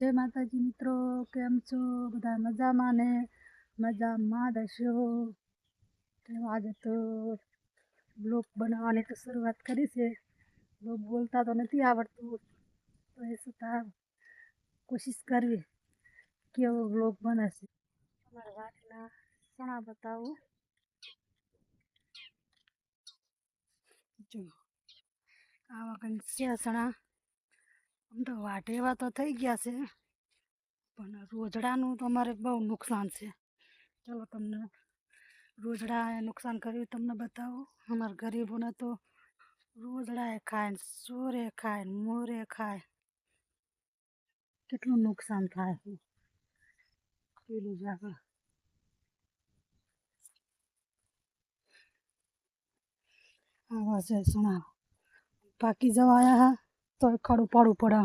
જય માતાજી મિત્રો, કેમ છો? બધા મજામાં ને? મજામાં દશો આજે તો બ્લોગ બનાવવાની તો શરૂઆત કરી છે. બ્લોગ બોલતા તો નથી આવડતું, તો એ છતાં કોશિશ કરવી કેવો બ્લોગ બનાવશે. તમારા વાડીના ચણા બતાવું. જો, આવા કંઈક છે ચણા આમ તો વાટેવા તો થઈ ગયા છે, પણ રોજડાનું તો અમારે બહુ નુકસાન છે. ચલો તમને રોજડાએ નુકસાન કર્યું તમને બતાવું. અમારા ગરીબોને તો રોજડાએ ખાય સોરે ખાય મોરે ખાય. કેટલું નુકસાન થાય છે. પેલું જ આગળ. આવા છે સુણા પાકી જવા આવ્યા હા? તો ખડ ઉપાડવું પડે.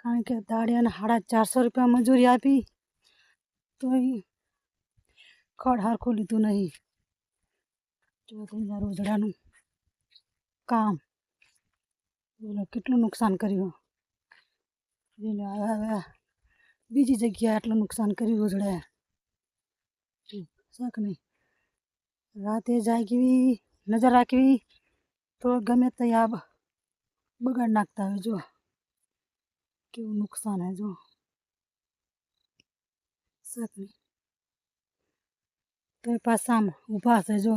કારણ કે દાડિયાને સાડા ચારસો રૂપિયા મજૂરી આપી તો ખડ હરખું લીધું નહીં. અહીંયા રોજડાનું કામ. એટલે કેટલું નુકસાન કર્યું? આવ્યા આવ્યા બીજી જગ્યાએ આટલું નુકસાન કર્યું રોજડાએ શક નહીં? રાતે જાગવી નજર રાખવી, તો ગમે તે આ બગાડ નાખતા હોય, જો. કેવું નુકસાન હે, જો. શાક નહીં તો પાસામાં ઊભા છે, જો.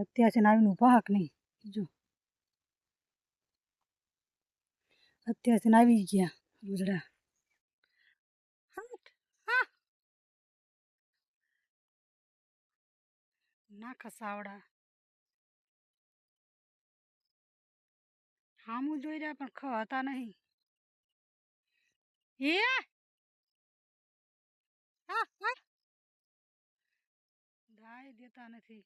અત્યાર છે ને આવીને ઊભા હક નહીં, જો. અત્યાર છે ને આવી ગયા રોજડા ના ખસાવડા હામું જોઈ રહ્યા પણ ખતા નહીં. એ દાય દેતા નથી.